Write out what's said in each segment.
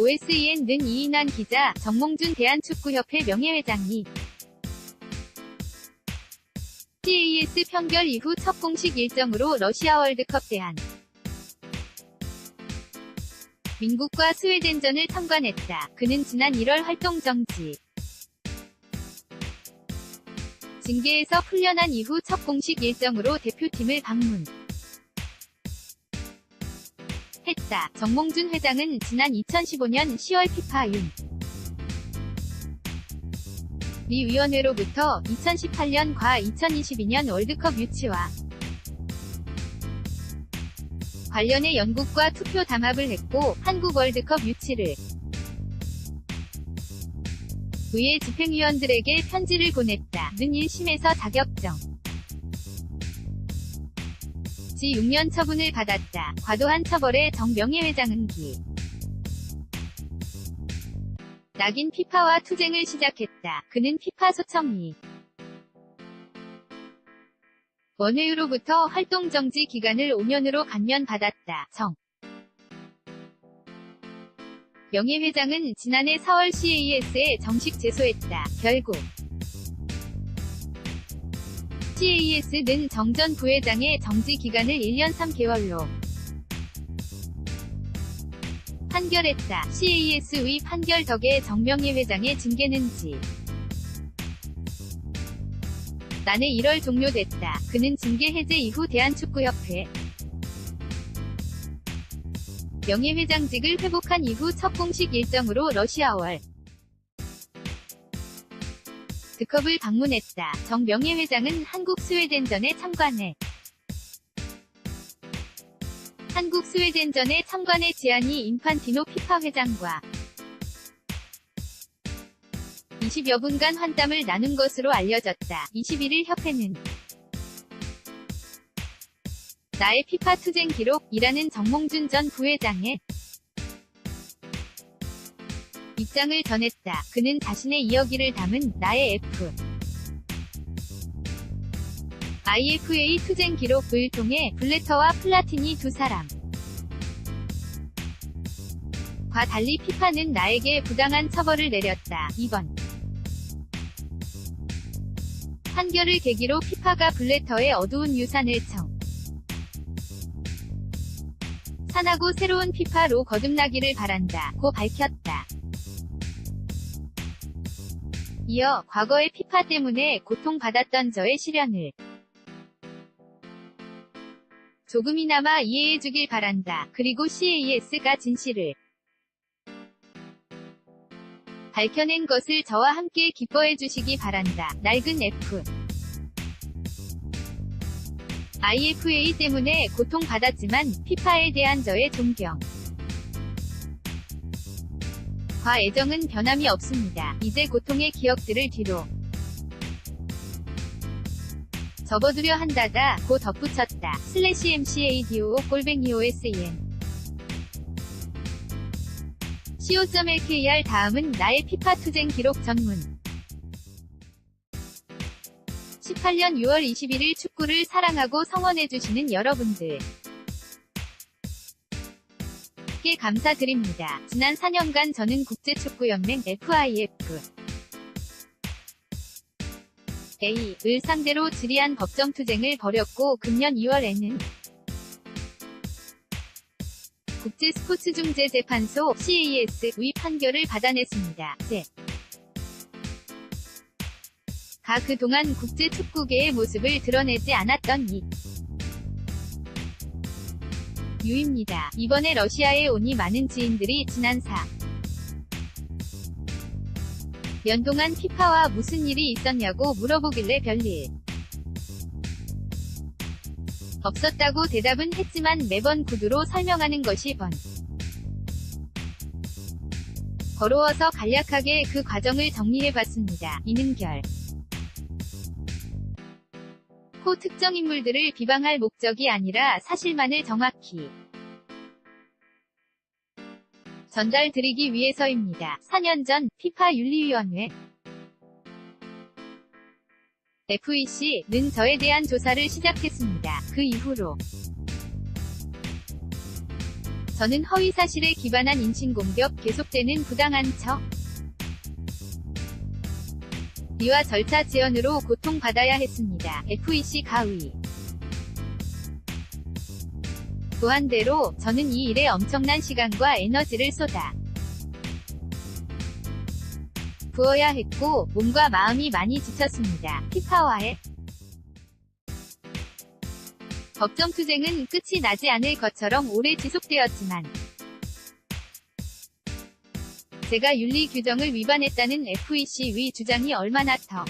OSEN는 이인환 기자, 정몽준 대한축구협회 명예회장이 CAS 평결 이후 첫 공식 일정으로 러시아 월드컵 대한 민국과 스웨덴전을 참관했다. 그는 지난 1월 활동 정지. 징계에서 풀려난 이후 첫 공식 일정으로 대표팀을 방문. 했다. 정몽준 회장은 지난 2015년 10월 피파 윤리 위원회로부터 2018년과 2022년 월드컵 유치와 관련해 영국과 투표 담합을 했고 한국 월드컵 유치를 의회 집행위원들에게 편지를 보냈다. 는 1심에서 자격정 지 6년 처분을 받았다. 과도한 처벌에 정 명예회장은 기 낙인 피파와 투쟁을 시작했다. 그는 피파 소청이 원회유로부터 활동 정지 기간을 5년으로 감면받았다. 정 명예 회장은 지난해 4월 CAS에 정식 제소했다. 결국 CAS는 정 전 부회장의 정지 기간을 1년 3개월로 판결했다. CAS의 판결 덕에 정명희 회장의 징계는 지 난해 1월 종료됐다. 그는 징계 해제 이후 대한축구협회 명예회장직을 회복한 이후 첫 공식 일정으로 러시아월 드컵을 방문했다. 정 명예 회장은 한국 스웨덴전에 참관해 한국 스웨덴전에 참관의 제안이 인판티노 피파 회장과 20여 분간 환담을 나눈 것으로 알려졌다. 21일 협회는 나의 피파 투쟁 기록이라는 정몽준 전 부회장의 입장을 전했다. 그는 자신의 이야기를 담은 나의 F IFA 투쟁 기록을 통해 블레터와 플라티니 두 사람 과 달리 피파는 나에게 부당한 처벌을 내렸다. 2번 판결을 계기로 피파가 블레터의 어두운 유산을 청 산하고 새로운 피파로 거듭나기를 바란다. 고 밝혔다. 이어 과거의 피파 때문에 고통받았던 저의 시련을 조금이나마 이해해주길 바란다. 그리고 CAS가 진실을 밝혀낸 것을 저와 함께 기뻐해주시기 바란다. 낡은 F IFA 때문에 고통받았지만 피파에 대한 저의 존경 과 애정은 변함이 없습니다. 이제 고통의 기억들을 뒤로 접어두려 한다다 고 덧붙였다. 슬래시 MCADO 골뱅이 OSEN co.lkr 다음은 나의 피파 투쟁 기록 전문 18년 6월 21일 축구를 사랑하고 성원해주시는 여러분들 감사드립니다. 지난 4년간 저는 국제축구연맹 FIF A을 상대로 지리한 법정 투쟁을 벌였고 금년 2월에는 국제스포츠중재재판소 CAS의 판결을 받아냈습니다. 제. 가 그동안 국제축구계의 모습을 드러내지 않았던 이 유입니다. 이번에 러시아에 오니 많은 지인들이 지난 4. 년 동안 피파와 무슨 일이 있었냐고 물어보길래 별일 없었다고 대답은 했지만 매번 구두로 설명하는 것이 번. 걸어워서 간략하게 그 과정을 정리해봤습니다. 이는결. 코 특정 인물들을 비방할 목적이 아니라 사실만을 정확히 전달드리기 위해서입니다. 4년 전 피파 윤리위원회 FEC는 저에 대한 조사를 시작했습니다. 그 이후로 저는 허위 사실에 기반한 인신공격 계속되는 부당한 척. 비와 절차 지연으로 고통받아야 했습니다. FEC 가위. 또한대로 저는 이 일에 엄청난 시간과 에너지를 쏟아 부어야 했고 몸과 마음이 많이 지쳤습니다. 피파와의 법정 투쟁은 끝이 나지 않을 것처럼 오래 지속되었지만 제가 윤리 규정을 위반했다는 FEC 위 주장이 얼마나 더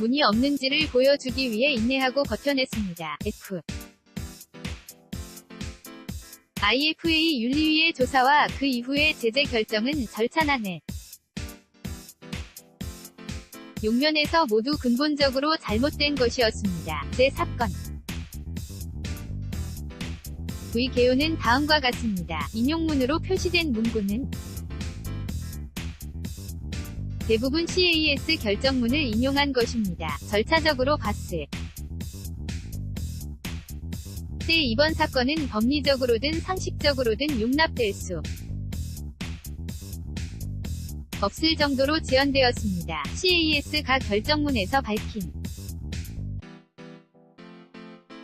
문이 없는지를 보여주기 위해 인내하고 버텨냈습니다. F IFA 윤리위의 조사와 그 이후의 제재 결정은 절차난해 용면에서 모두 근본적으로 잘못된 것이었습니다. 제 사건 V 개요는 다음과 같습니다. 인용문으로 표시된 문구는 대부분 CAS 결정문을 인용한 것입니다. 절차적으로 봤을 때 이번 사건은 법리적으로든 상식적으로든 용납될 수 없을 정도로 지연되었습니다. CAS가 결정문에서 밝힌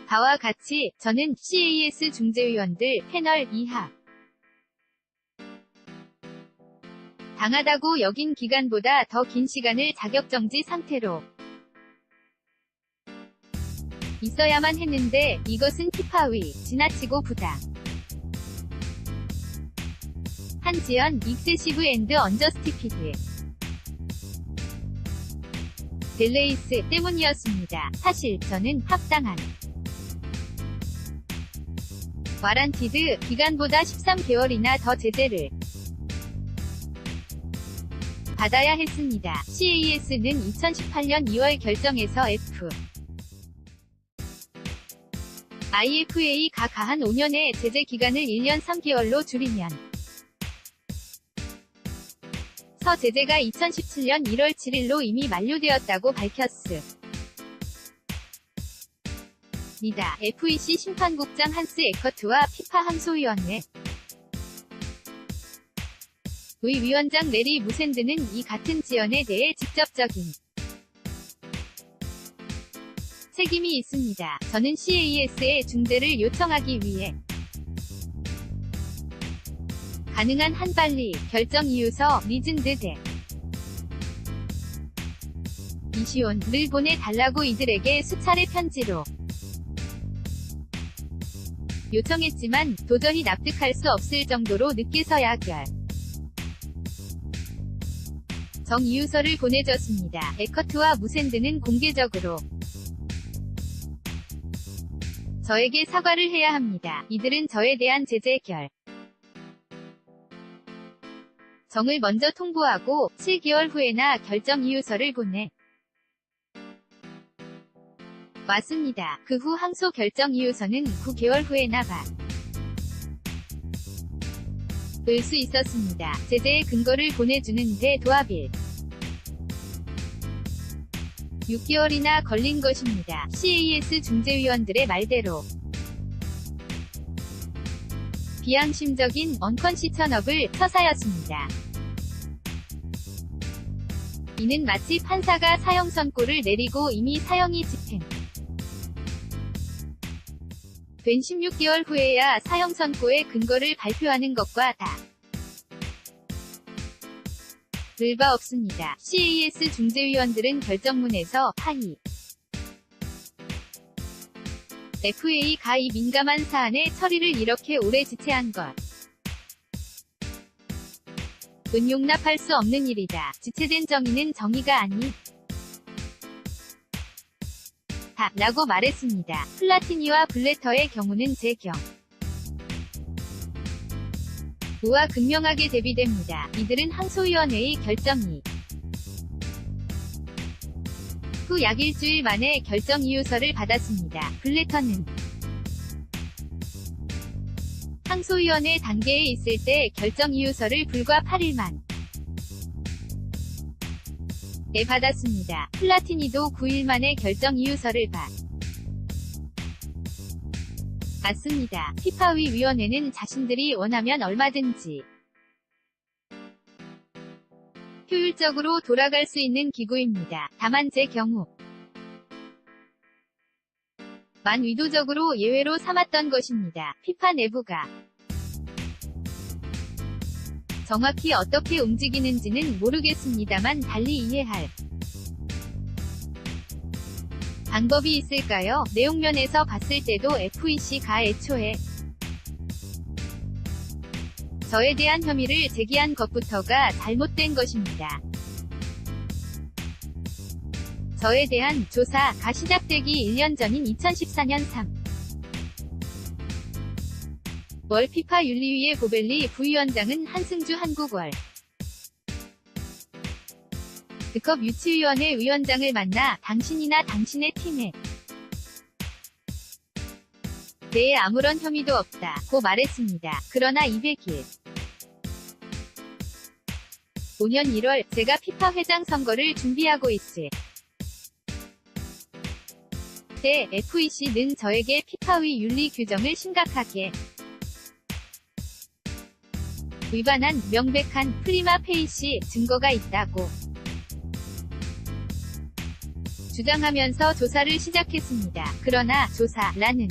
다와 같이 저는 CAS 중재위원들 패널 이하 당하다고 여긴 기간보다 더 긴 시간을 자격정지 상태로 있어야만 했는데 이것은 티파위, 지나치고 부당. 한지연, 익세시브 앤드 언저스티피드. 델레이스 때문이었습니다. 사실 저는 합당한 와란티드 기간보다 13개월이나 더 제재를 받아야 했습니다. CAS는 2018년 2월 결정에서 F IFA가 가한 5년의 제재 기간을 1년 3개월로 줄이면 서 제재가 2017년 1월 7일로 이미 만료되었다고 밝혔습니다. FEC 심판국장 한스 에커트와 피파 항소위원회 의 위원장 레리 무샌드는 이 같은 지연에 대해 직접적인 책임이 있습니다. 저는 CAS의 중재를 요청하기 위해 가능한 한 빨리 결정 이유서 리즌드 대 이시온을 보내달라고 이들에게 수차례 편지로 요청했지만 도저히 납득할 수 없을 정도로 늦게 서야 결 정 이유서를 보내줬습니다. 에커트와 무샌드는 공개적으로 저에게 사과를 해야 합니다. 이들은 저에 대한 제재 결 정을 먼저 통보하고 7개월 후에나 결정 이유서를 보내 왔습니다. 그 후 항소 결정 이유서는 9개월 후에나 받. 을수 있었습니다. 제재의 근거를 보내주는 데 도합일. 6개월이나 걸린 것입니다. CAS 중재위원들의 말대로 비양심적인 언컨시 천업을 처사였습니다. 이는 마치 판사가 사형 선고를 내리고 이미 사형이 집행 된 16개월 후에야 사형 선고의 근거를 발표하는 것과 다. 을바 없습니다. CAS 중재위원들은 결정문에서 파이 FA가 이 민감한 사안의 처리를 이렇게 오래 지체한 것. 은 용납할 수 없는 일이다. 지체된 정의는 정의가 아니. 다, 라고 말했습니다. 플라티니와 블레터의 경우는 제 경. 우와 극명하게 대비됩니다. 이들은 항소위원회의 결정이 후약 일주일 만에 결정 이유서를 받았습니다. 블레터는 항소위원회 단계에 있을 때 결정 이유서를 불과 8일만 에 받았습니다. 플라티니도 9일 만에 결정 이유서를 받. 맞습니다. 피파위 위원회는 자신들이 원하면 얼마든지 효율적으로 돌아갈 수 있는 기구입니다. 다만 제 경우 만 의도적으로 예외로 삼았던 것입니다. 피파 내부가 정확히 어떻게 움직이는지는 모르겠습니다만 달리 이해할 방법이 있을까요? 내용면에서 봤을 때도 FEC가 애초에 저에 대한 혐의를 제기한 것부터가 잘못된 것입니다. 저에 대한 조사가 시작되기 1년 전인 2014년 3. 월 피파 윤리위의 보벨리 부위원장은 한승주 한국월 드컵 유치위원회 위원장을 만나 당신이나 당신의 팀에 대해 아무런 혐의도 없다고 말했습니다. 그러나 200일 5년 1월 제가 피파 회장 선거를 준비하고 있을 때 FEC는 저에게 피파의 윤리 규정을 심각하게 위반한 명백한 프리마 페이시 증거가 있다고 주장하면서 조사를 시작했습니다. 그러나 조사라는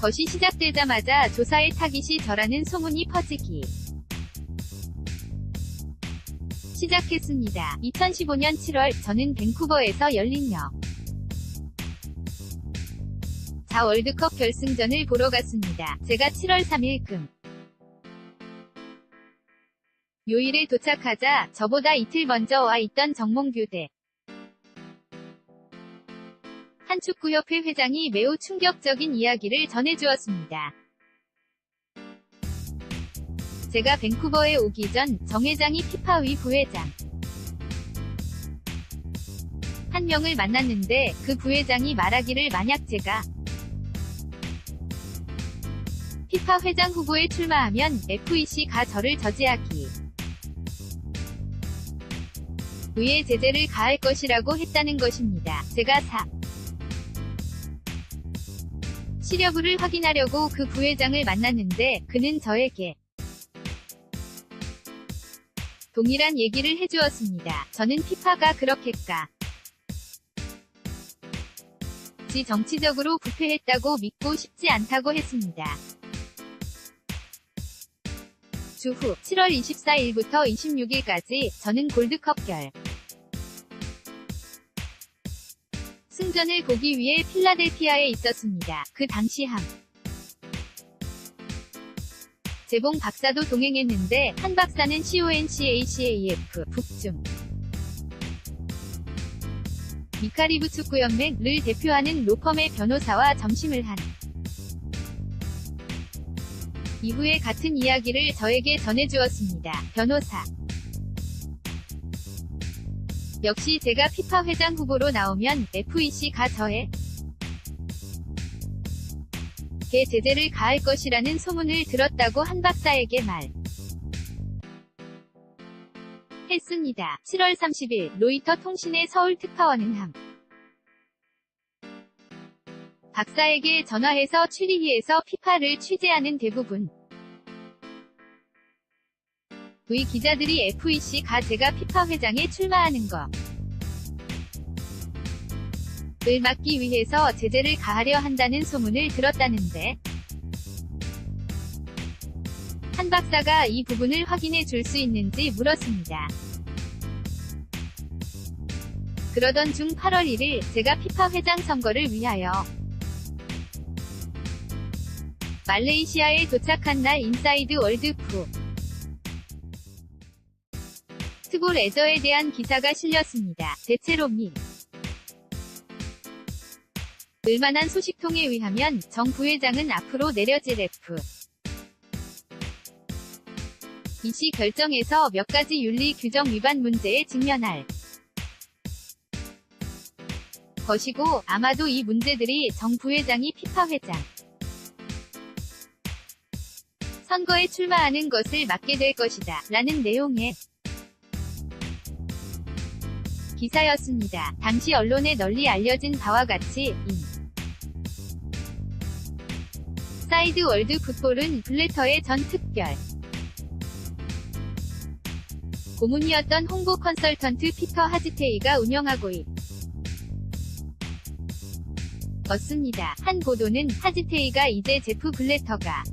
것이 시작되자마자 조사의 타깃이 저라는 소문이 퍼지기 시작했습니다. 2015년 7월 저는 밴쿠버에서 열린 역자 월드컵 결승전을 보러 갔습니다. 제가 7월 3일 금 요일에 도착하자 저보다 이틀 먼저 와 있던 정몽규 대. 한축구협회 회장이 매우 충격적인 이야기를 전해주었습니다. 제가 밴쿠버에 오기 전 정 회장이 피파위 부회장. 한 명을 만났는데 그 부회장이 말하기를 만약 제가 피파 회장 후보에 출마하면 FEC가 저를 저지하기 위에 제재를 가할 것이라고 했다는 것입니다. 제가 4. 시려부를 확인하려고 그 부회장을 만났는데 그는 저에게 동일한 얘기를 해주었습니다. 저는 피파가 그렇게까 지 정치적으로 부패했다고 믿고 싶지 않다고 했습니다. 주후 7월 24일부터 26일까지 저는 골드컵 결 승전을 보기 위해 필라델피아에 있었습니다. 그 당시 함 재봉 박사도 동행했는데 한 박사는 CONCACAF 북중 미카리브 축구연맹을 대표하는 로펌의 변호사와 점심을 한 이후에 같은 이야기를 저에게 전해주었습니다. 변호사 역시 제가 피파 회장 후보로 나오면 FEC가 저에 개 제재를 가할 것이라는 소문을 들었다고 한 박사에게 말 했습니다. 7월 30일 로이터 통신의 서울 특파원은 함 박사에게 전화해서 취리히에서 피파를 취재하는 대부분 의 기자들이 FEC가 제가 피파 회장에 출마하는 것 을 막기 위해서 제재를 가하려 한다는 소문을 들었다는데 한 박사가 이 부분을 확인해 줄 수 있는지 물었습니다. 그러던 중 8월 1일 제가 피파 회장 선거를 위하여 말레이시아에 도착한 날 인사이드 월드 프 트고 레저에 대한 기사가 실렸습니다. 대체로 미 을만한 소식통에 의하면 정 부회장은 앞으로 내려질 F 이시 결정에서 몇 가지 윤리 규정 위반 문제에 직면할 것이고 아마도 이 문제들이 정 부회장이 피파 회장 선거에 출마하는 것을 막게 될 것이다. 라는 내용의 기사였습니다. 당시 언론에 널리 알려진 바와 같이 인 인사이드 월드 풋볼은 블래터의 전 특별 고문이었던 홍보 컨설턴트 피터 하즈테이가 운영하고 있. 었습니다. 한 보도는 하즈테이가 이제 제프 블래터가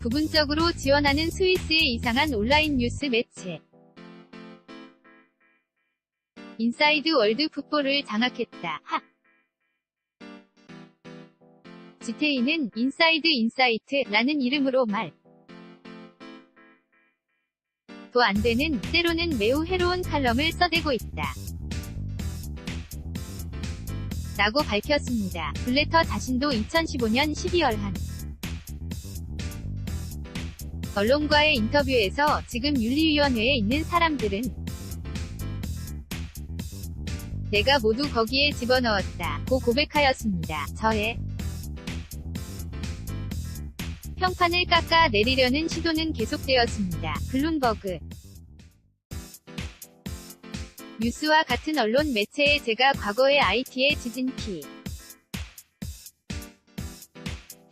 부분적으로 지원하는 스위스의 이상한 온라인 뉴스 매체 인사이드 월드 풋볼을 장악했다. 하. 지테이는 인사이드 인사이트라는 이름으로 말. 도 안되는 때로는 매우 해로운 칼럼을 써대고 있다. 라고 밝혔습니다. 블레터 자신도 2015년 12월 한 언론과의 인터뷰에서 지금 윤리위원회에 있는 사람들은 내가 모두 거기에 집어넣었다. 고 고백하였습니다. 저의 평판을 깎아 내리려는 시도는 계속되었습니다. 블룸버그 뉴스와 같은 언론 매체에 제가 과거의 IT의 지진피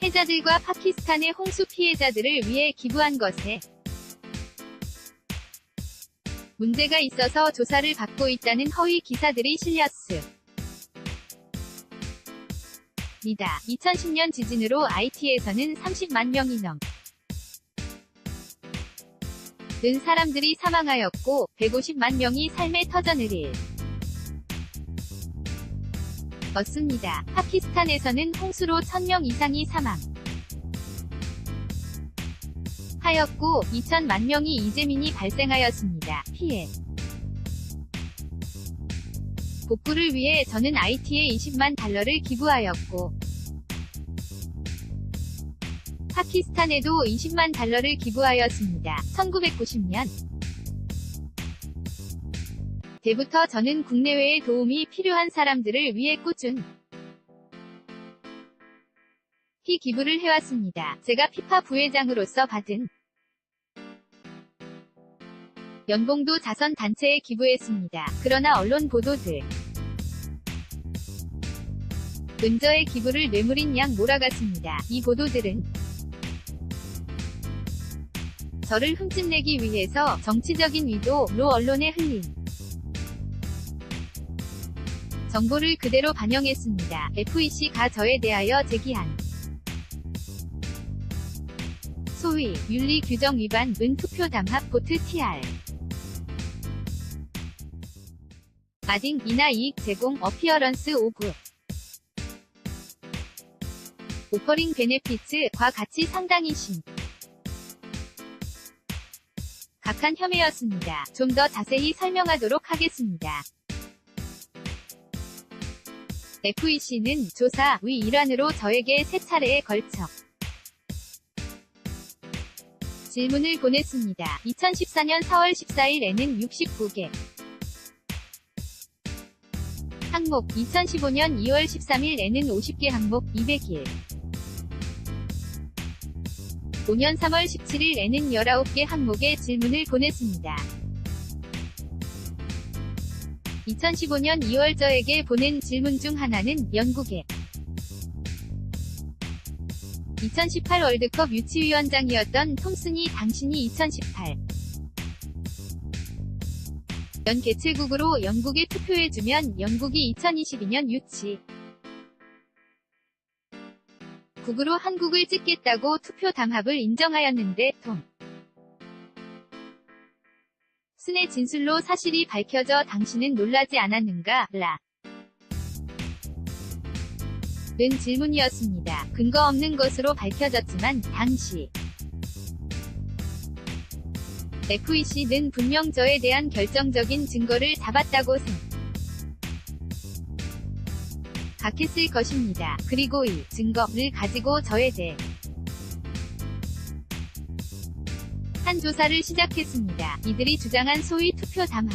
해자들과 파키스탄의 홍수 피해자들을 위해 기부한 것에 문제가 있어서 조사를 받고 있다는 허위 기사들이 실렸습니다. 2010년 지진으로 IT에서는 30만 명이 넘. 는 사람들이 사망하였고 150만 명이 터전을 잃. 었습니다. 파키스탄에서는 홍수로 1000명 이상이 사망. 하였고 2천만 명이 이재민이 발생하였습니다. 피해 복구를 위해 저는 IT에 20만 달러를 기부하였고 파키스탄에도 20만 달러를 기부하였습니다. 1990년 때부터 저는 국내외의 도움이 필요한 사람들을 위해 꾸준 히 기부를 해왔습니다. 제가 피파 부회장으로서 받은 연봉도 자선 단체에 기부했습니다. 그러나 언론 보도들 은저의 기부를 뇌물인 양 몰아갔습니다. 이 보도들은 저를 흠집내기 위해서 정치적인 위도로 언론에 흘린 정보를 그대로 반영했습니다. FEC가 저에 대하여 제기한 소위 윤리 규정 위반 은 투표 담합 보트 TR 마딩 이나 이익 제공 어피어런스 오브 오퍼링 베네피츠과 같이 상당히 심 각한 혐의였습니다. 좀 더 자세히 설명하도록 하겠습니다. FEC는 조사 위 일환으로 저에게 세 차례에 걸쳐 질문을 보냈습니다. 2014년 4월 14일에는 69개 항목, 2015년 2월 13일에는 50개 항목 200일. 5년 3월 17일에는 19개 항목의 질문을 보냈습니다. 2015년 2월 저에게 보낸 질문 중 하나는 영국의 2018 월드컵 유치위원장이었던 톰슨이 당신이 2018 연 개최국으로 영국에 투표해주면 영국이 2022년 유치 국으로 한국을 찍겠다고 투표 담합을 인정하였는데 톰 스의 진술로 사실이 밝혀져 당신은 놀라지 않았는가? 라. 는 질문이었습니다. 근거 없는 것으로 밝혀졌지만 당시 FEC는 분명 저에 대한 결정적인 증거를 잡았다고 생 각했을 것입니다. 그리고 이 증거를 가지고 저에 대해 한 조사를 시작했습니다. 이들이 주장한 소위 투표 담합.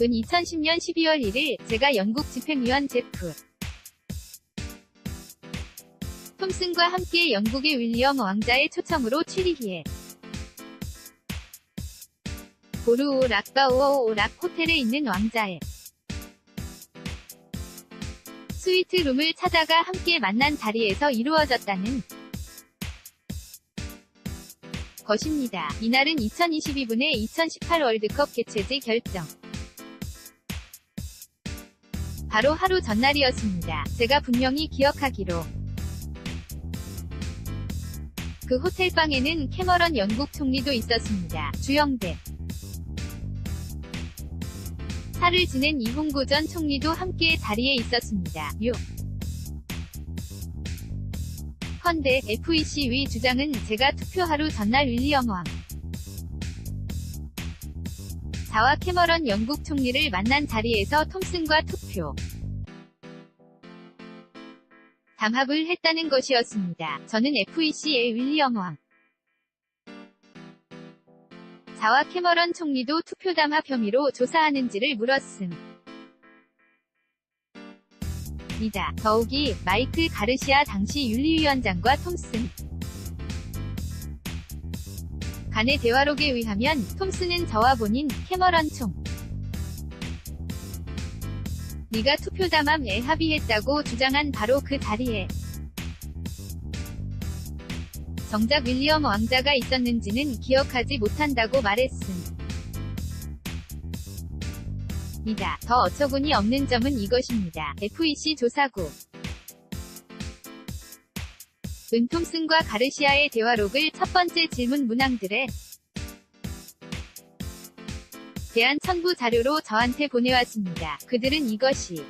은 2010년 12월 1일 제가 영국 집행위원 제프 톰슨과 함께 영국의 윌리엄 왕자의 초청으로 취리히에 보르오 락바우어 락 호텔에 있는 왕자의 스위트 룸을 찾아가 함께 만난 자리에서 이루어졌다는 것입니다. 이날은 2022분의 2018 월드컵 개최지 결정. 바로 하루 전날이었습니다. 제가 분명히 기억하기로. 그 호텔 방에는 캐머런 영국 총리도 있었습니다. 주영대. 살을 지낸 이홍구 전 총리도 함께 자리에 있었습니다. 6. 헌데 FEC 위 주장은 제가 투표하루 전날 윌리엄 왕 자와 캐머런 영국 총리를 만난 자리에서 톰슨과 투표 담합을 했다는 것이었습니다. 저는 FEC의 윌리엄 왕 자와 캐머런 총리도 투표 담합 혐의로 조사하는지를 물었음. 이다. 더욱이 마이클 가르시아 당시 윤리위원장과 톰슨 간의 대화록에 의하면 톰슨은 저와 본인 캐머런 총 네가 투표 담합에 합의했다고 주장한 바로 그 자리에 정작 윌리엄 왕자가 있었는지는 기억하지 못한다고 말했음. 이다. 더 어처구니 없는 점은 이것입니다. FEC 조사국. 은톰슨과 가르시아의 대화록을 첫 번째 질문 문항들에 대한 첨부 자료로 저한테 보내왔습니다. 그들은 이것이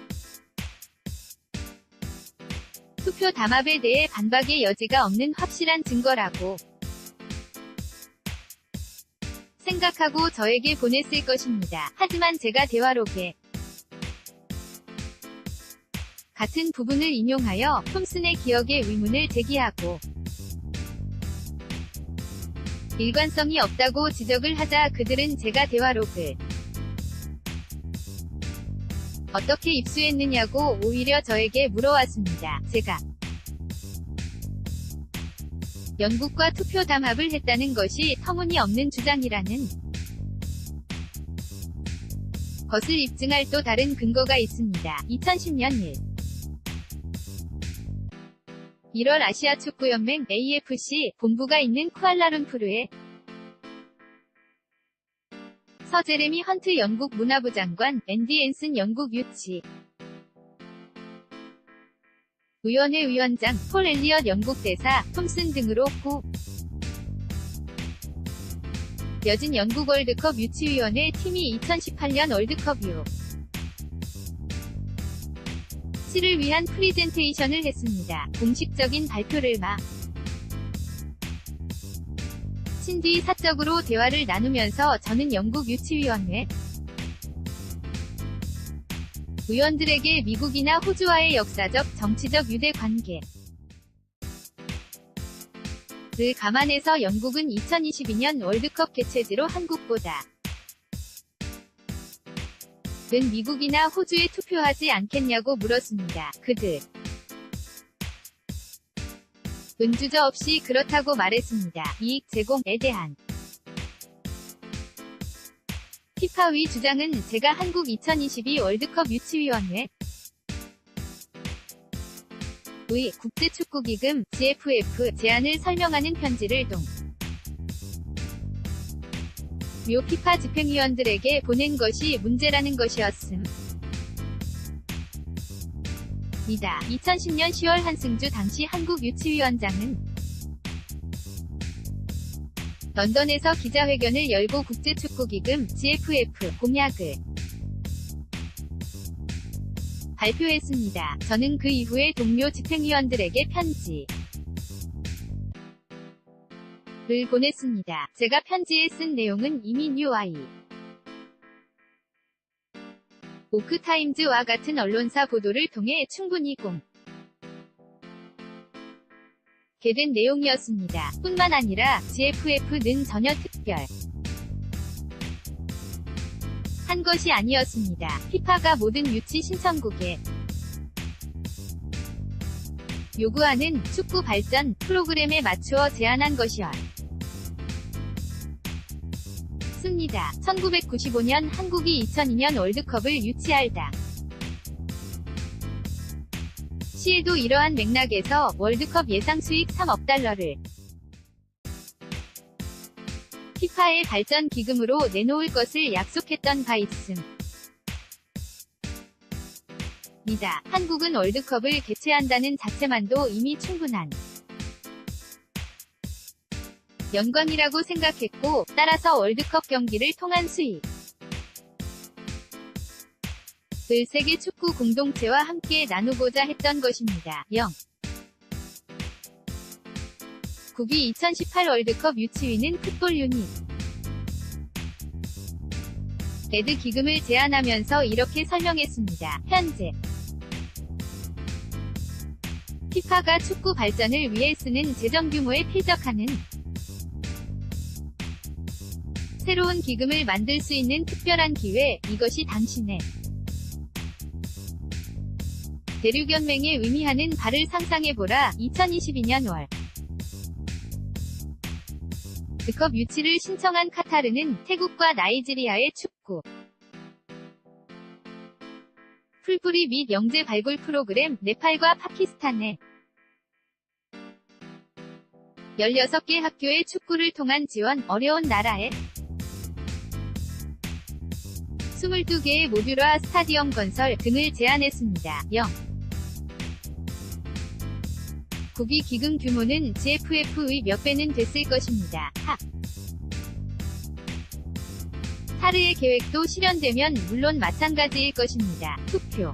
투표 담합에 대해 반박의 여지가 없는 확실한 증거라고 생각하고 저에게 보냈을 것입니다. 하지만 제가 대화록에 같은 부분을 인용하여 톰슨의 기억에 의문을 제기하고 일관성이 없다고 지적을 하자 그들은 제가 대화록을 어떻게 입수했느냐고 오히려 저에게 물어왔습니다. 제가 영국과 투표 담합을 했다는 것이 터무니없는 주장이라는 것을 입증할 또 다른 근거가 있습니다. 2010년 1. 1월 아시아 축구연맹 AFC 본부가 있는 쿠알라룸푸르에 서 제레미 헌트 영국 문화부 장관, 앤디 앤슨 영국 유치 의원회 위원장, 폴 엘리엇 영국 대사, 톰슨 등으로 구 여진 영국 월드컵 유치위원회 팀이 2018년 월드컵 유 치를 위한 프리젠테이션을 했습니다. 공식적인 발표를 막 신뒤 사적으로 대화를 나누면서 저는 영국 유치위원회 의원들에게 미국이나 호주와의 역사적, 정치적 유대 관계 를 감안해서 영국은 2022년 월드컵 개최지로 한국보다 는 미국이나 호주에 투표하지 않겠냐고 물었습니다. 그들 은주저 없이 그렇다고 말했습니다. 이익 제공에 대한 피파위 주장은 제가 한국 2022 월드컵 유치위원회 의 국제축구기금 GFF 제안을 설명하는 편지를 동 묘 피파 집행위원들에게 보낸 것이 문제라는 것이었음. 이다. 2010년 10월 한승주 당시 한국 유치위원장은 런던에서 기자회견을 열고 국제축구기금 GFF 공약을 발표했습니다. 저는 그 이후에 동료 집행위원들에게 편지 를 보냈습니다. 제가 편지에 쓴 내용은 이미 뉴아이 오크타임즈와 같은 언론사 보도를 통해 충분히 공 개된 내용이었습니다. 뿐만 아니라 GFF는 전혀 특별 한 것이 아니었습니다. 피파가 모든 유치 신청국에 요구하는 축구 발전 프로그램에 맞추어 제안한 것이었 습니다. 1995년 한국이 2002년 월드컵을 유치할 당 당시에도 이러한 맥락에서 월드컵 예상 수익 3억 달러를 피파의 발전 기금으로 내놓을 것을 약속했던 바 있음. 이다. 한국은 월드컵을 개최한다는 자체만도 이미 충분한 영광이라고 생각했고, 따라서 월드컵 경기를 통한 수익. 을 세계 축구 공동체와 함께 나누고자 했던 것입니다. 0. 국이 2018 월드컵 유치위는 풋볼 유닛 레드 기금을 제안하면서 이렇게 설명했습니다. 현재 피파가 축구 발전을 위해 쓰는 재정 규모에 필적하는 새로운 기금을 만들 수 있는 특별한 기회, 이것이 당신의 대륙연맹에 의미하는 바를 상상해보라. 2022년 월 드컵 유치를 신청한 카타르는 태국과 나이지리아의 축구 풀뿌리 및 영재 발굴 프로그램 네팔과 파키스탄의 16개 학교의 축구를 통한 지원 어려운 나라에 22개의 모듈화 스타디엄 건설 등을 제안했습니다. 0. 국위 기금 규모는 GFF의 몇 배는 됐을 것입니다. 하. 타르의 계획도 실현되면 물론 마찬가지일 것입니다. 투표.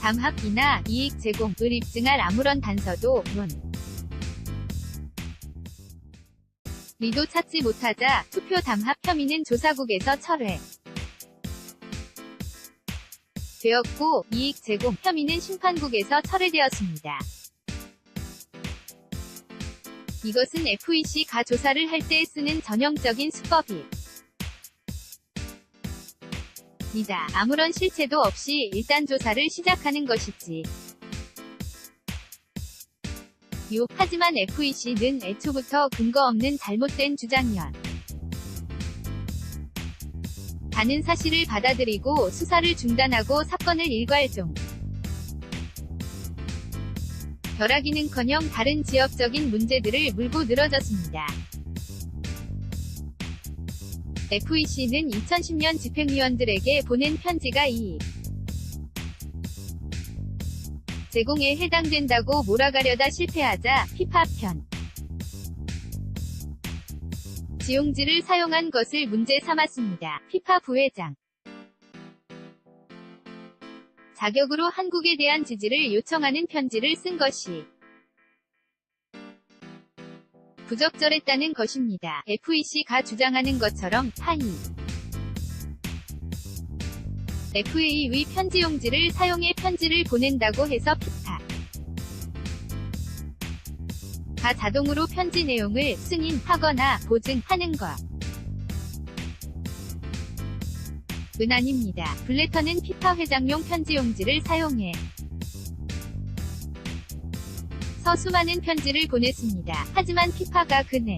담합이나 이익 제공을 입증할 아무런 단서도 론. 리도 찾지 못하자 투표 담합 혐의는 조사국에서 철회. 되었고 이익 제공 혐의는 심판국에서 철회되었습니다. 이것은 FEC가 조사를 할 때 쓰는 전형적인 수법이 이다. 아무런 실체도 없이 일단 조사를 시작하는 것이지. 요. 하지만 FEC는 애초부터 근거 없는 잘못된 주장이었. 다는 사실을 받아들이고 수사를 중단하고 사건을 일괄종. 벼락이는커녕 다른 지역적인 문제들을 물고 늘어졌습니다. FEC는 2010년 집행위원들에게 보낸 편지가 이 제공에 해당된다고 몰아가려다 실패하자 피파 편 지용지를 사용한 것을 문제 삼았습니다. 피파 부회장 자격으로 한국에 대한 지지를 요청하는 편지를 쓴 것이 부적절했다는 것입니다. FEC가 주장하는 것처럼 파이 FA의 편지 용지를 사용해 편지를 보낸다고 해서 피파 가 자동으로 편지 내용을 승인하거나 보증하는 것. 은 아닙니다. 블레터는 피파 회장용 편지 용지를 사용해 서 수많은 편지를 보냈습니다. 하지만 피파가 그네